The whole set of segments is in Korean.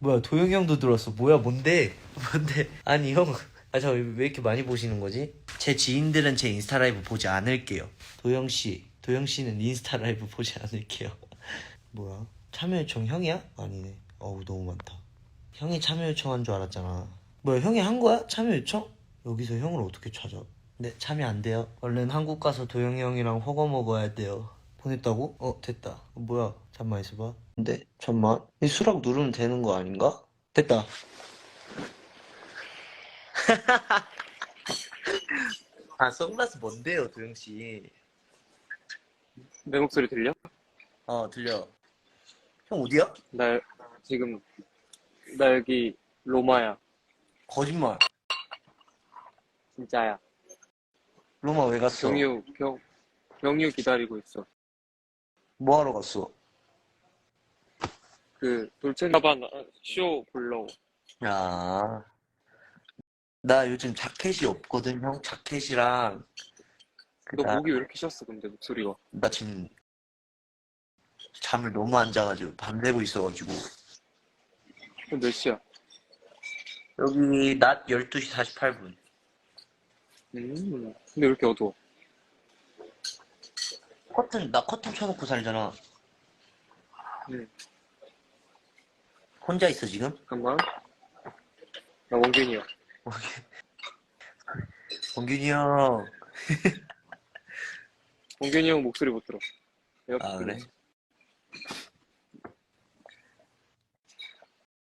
뭐야 도영이 형도 들어왔어. 뭐야 뭔데? 뭔데? 아니 형아저왜 이렇게 많이 보시는 거지? 제 지인들은 제 인스타 라이브 보지 않을게요. 도영 씨 도영 씨는 인스타 라이브 보지 않을게요. 뭐야? 참여 요청 형이야? 아니네. 어우 너무 많다. 형이 참여 요청한 줄 알았잖아. 뭐야 형이 한 거야? 참여 요청? 여기서 형을 어떻게 찾아? 네 참여 안 돼요. 얼른 한국 가서 도영이 형이랑 허거 먹어야 돼요 보냈다고? 어 됐다 뭐야 잠만 있어봐 근데 잠만 이 수락 누르면 되는 거 아닌가? 됐다 아 선글라스 뭔데요 도영씨 내 목소리 들려? 어 들려 형 어디야? 나 지금 나 여기 로마야. 거짓말 진짜야. 로마 왜 갔어? 경유 경 경유 기다리고 있어. 뭐 하러 갔어? 그 돌체가바나 쇼 보러. 야, 나 요즘 자켓이 없거든, 형. 자켓이랑, 그너 나, 목이 왜 이렇게 쉬었어 근데 목소리가. 나 지금 잠을 너무 안 자가지고 밤새고 있어가지고. 그럼 몇 시야? 여기 낮 12시 48분. 음. 근데 왜 이렇게 어두워? 커튼, 나 커튼 쳐놓고 살잖아. 응. 혼자 있어, 지금? 잠깐만. 나 원균이야. 원균이 형. 원균이 형 목소리 못 들어. 아. 그래?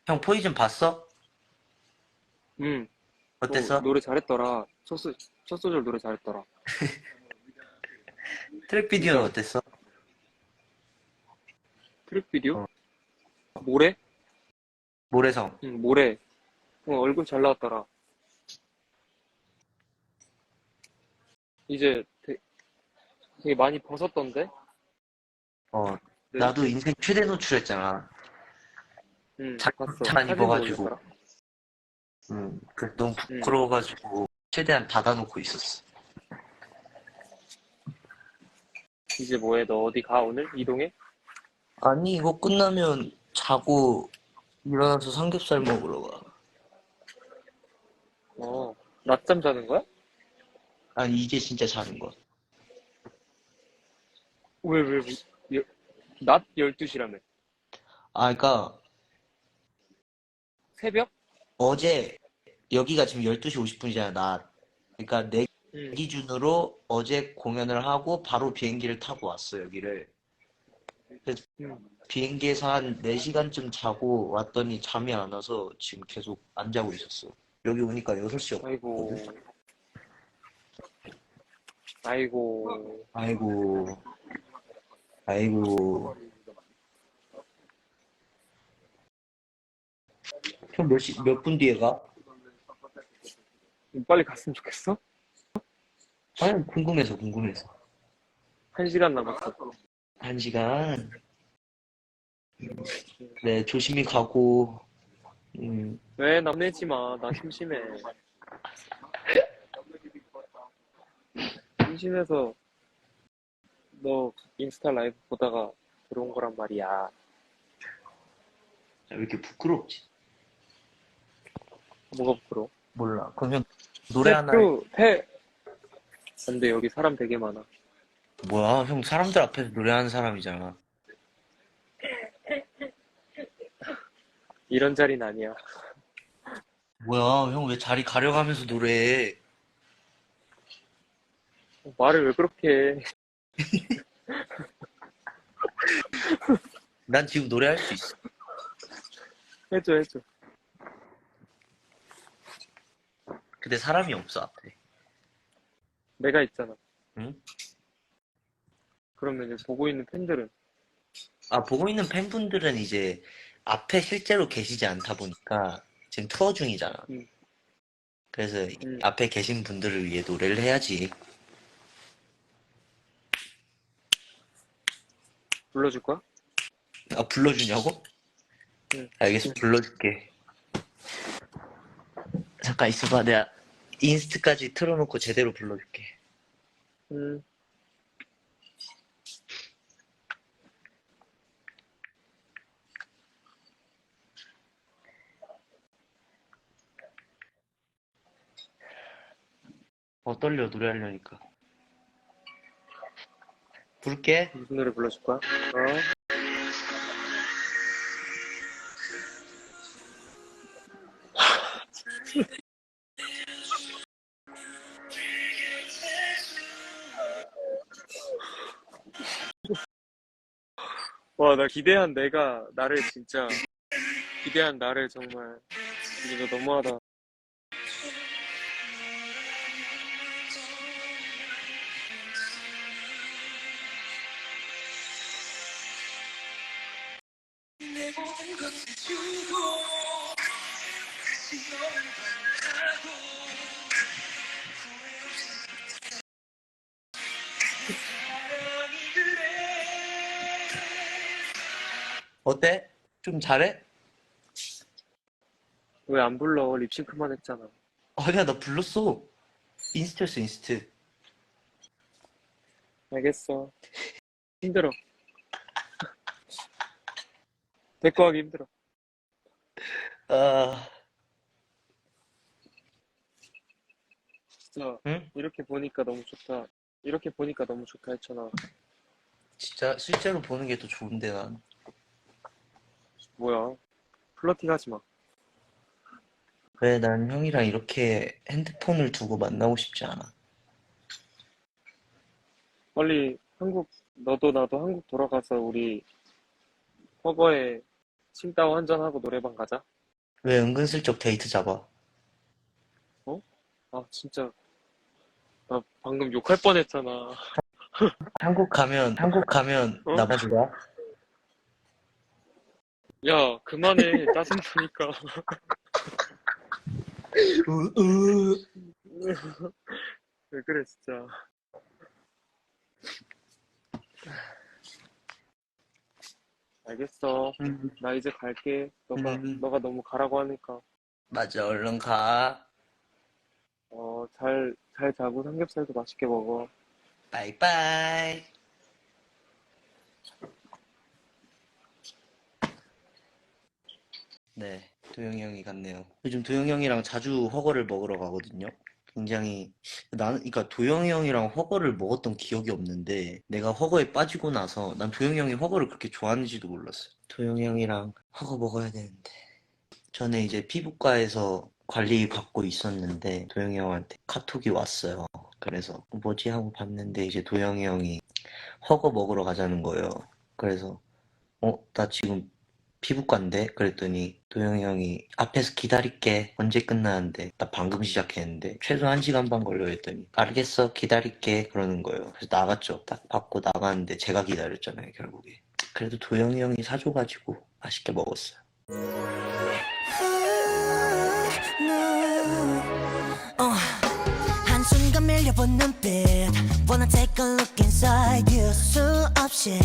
형 포이즌 봤어? 응. 어땠어? 너 노래 잘했더라. 첫, 소, 첫 소절 노래 잘했더라. 트랙 비디오는 어땠어? 트릭 비디오? 어. 모래? 모래성. 응, 모래. 어, 얼굴 잘 나왔더라. 이제 되- 되게 많이 벗었던데? 어, 네. 나도 인생 최대 노출했잖아. 응, 잘- 봤어. 잘 사진도 입어가지고. 음, 그 너무 부끄러워가지고 최대한 닫아놓고 있었어. 이제 뭐해? 너 어디 가, 오늘? 이동해? 아니 이거 끝나면 자고 일어나서 삼겹살 먹으러 가. 어, 낮잠 자는 거야? 아니 이제 진짜 자는 거. 왜, 왜, 왜? 여- 낮 12시라며. 아, 그러니까 새벽? 어제 여기가 지금 12시 50분이잖아, 낮. 그러니까 내 응. 기준으로 어제 공연을 하고 바로 비행기를 타고 왔어, 여기를. 응. 비행기에서 한 4시간쯤 자고 왔더니 잠이 안 와서 지금 계속 안 자고 있었어. 여기 오니까 6시였고. 아이고. 아이고. 아이고, 아이고. 형 몇 시, 몇 분 뒤에 가? 빨리 갔으면 좋겠어? 아니, 궁금해서, 궁금해서. 한 시간 남았어. 한 시간. 네, 조심히 가고, 음, 왜 남내지 마. 나 심심해. 심심해서 너 인스타 라이브 보다가 들어온 거란 말이야. 왜 이렇게 부끄럽지? 뭐가 부끄러워? 몰라. 그러면 노래 하나, 패. 안 돼, 여기 사람 되게 많아. 뭐야, 형 사람들 앞에서 노래하는 사람이잖아. 이런 자리는 아니야. 뭐야, 형 왜 자리 가려가면서 노래해? 말을 왜 그렇게 해? 난 지금 노래할 수 있어. 해줘, 해줘. 근데 사람이 없어, 앞에. 내가 있잖아. 응? 그러면 이제 보고 있는 팬들은 아, 보고 있는 팬분들은 이제 앞에 실제로 계시지 않다 보니까 지금 투어 중이잖아. 음. 그래서 음. 앞에 계신 분들을 위해 노래를 해야지. 불러줄 거야? 아, 불러주냐고? 응. 알겠어, 응. 불러줄게. 잠깐 있어봐, 내가 인스트까지 틀어놓고 제대로 불러줄게. 음. 어 떨려 노래하려니까 부를게 무슨 노래 불러줄까? 어? 와, 나 기대한 내가 나를 진짜 기대한 나를 정말 이거 너무하다. 어때? 좀 잘해? 왜 안 불러? 립싱크만 했잖아. 아니야 나 불렀어 인스트였어 인스트 알겠어. 힘들어. 데리고 하기 힘들어. 아 진짜 응? 이렇게 보니까 너무 좋다. 이렇게 보니까 너무 좋다 했잖아. 진짜 실제로 보는 게 더 좋은데 난 뭐야? 플러팅 하지 마. 왜난 형이랑 이렇게 핸드폰을 두고 만나고 싶지 않아 빨리 한국, 너도 나도 한국 돌아가서 우리 허거에 칭따오 한잔하고 노래방 가자. 왜 은근슬쩍 데이트 잡아 아, 진짜. 나 방금 욕할 뻔했잖아. 한국 가면 한국 가면 어? 나 봐줄 거야? 야, 그만해. 짜증나니까. 으 으 왜 그래, 진짜. 알겠어. 나 이제 갈게. 너가, 음. 너가 너무 가라고 하니까. 맞아 얼른 가 어, 잘, 잘 자고 삼겹살도 맛있게 먹어. 바이바이 네. 도영이 형이 갔네요. 요즘 도영이 형이랑 자주 허거를 먹으러 가거든요. 굉장히 나는 그러니까 도영이 형이랑 허거를 먹었던 기억이 없는데 내가 허거에 빠지고 나서 난 도영이 형이 허거를 그렇게 좋아하는지도 몰랐어요. 도영이 형이랑 허거 먹어야 되는데. 전에 이제 피부과에서 관리 받고 있었는데 도영이 형한테 카톡이 왔어요. 그래서 뭐지 하고 봤는데 이제 도영이 형이 허거 먹으러 가자는 거예요. 그래서 어? 나 지금 피부과인데? 그랬더니 도영이 형이 앞에서 기다릴게. 언제 끝나는데? 나 방금 시작했는데. 최소 1시간 반 걸려 했더니 알겠어 기다릴게. 그러는 거예요. 그래서 나갔죠. 딱 받고 나갔는데 제가 기다렸잖아요 결국에. 그래도 도영이 형이 사줘가지고 맛있게 먹었어요. 어, 한순간 밀려본 눈빛. Wanna take a look inside you 수없이